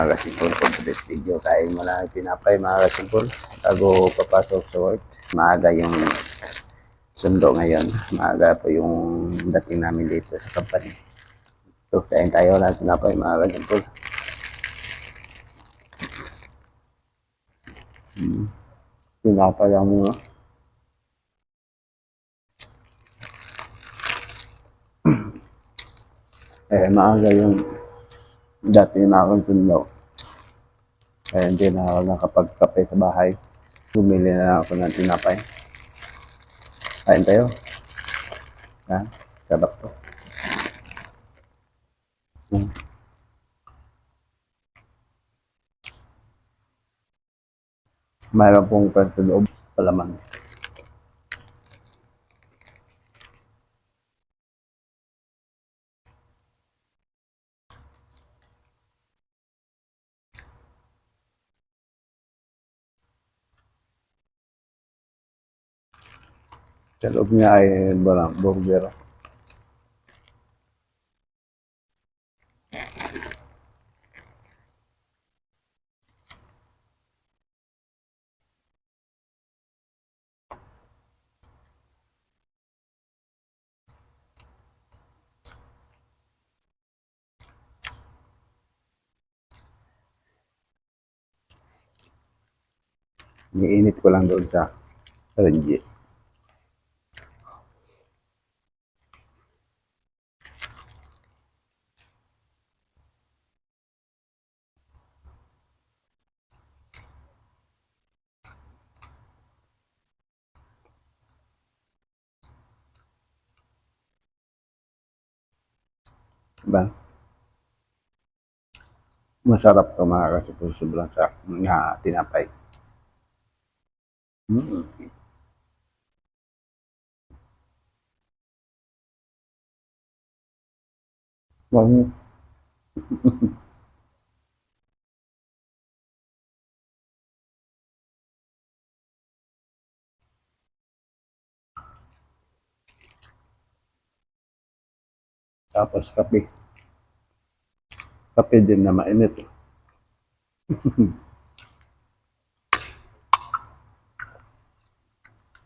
mga kasimpol for today's video. Kain mo na tinapay mga kasimpol. Bago papasok sa work. Maaga yung sundo ngayon. Maaga po yung dating namin dito sa company. So, kain tayo na tinapay mga kasimpol. Hmm. Tinapay lang muna. eh, maaga yung dati na akong sundo. Kaya hindi na ako nakapagkape sa bahay. Bumili na ako ng tinapay. Kain tayo. Ha? Sarap to. Hmm. Mayroon pong pan sa loob. Palaman. Sa loob niya ay balang burger. Niinit ko lang doon sa Renji. Diba? Masarap to mga kasi po sobrang sa nga tinapay. Mm. Wag- Tapos kape. Kape din na mainit.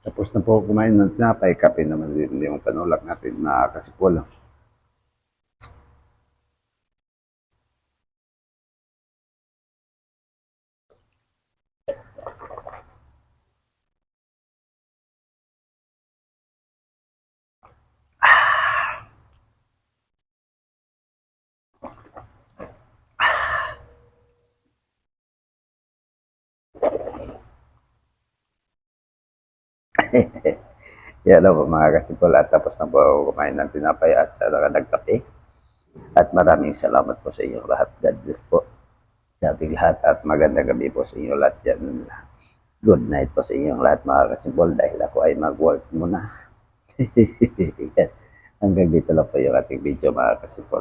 Tapos na po kumain ng tinapay, kape naman din yung panulak natin na kasipol. Yan na po mga kasipol at tapos na po ako kumain ng tinapay at sa nagkape. At maraming salamat po sa inyong lahat. God bless po sa ating lahat at magandang gabi po sa inyong lahat dyan. Good night po sa inyong lahat mga kasipol dahil ako ay mag-work muna. Hanggang dito lang po yung ating video mga kasipol.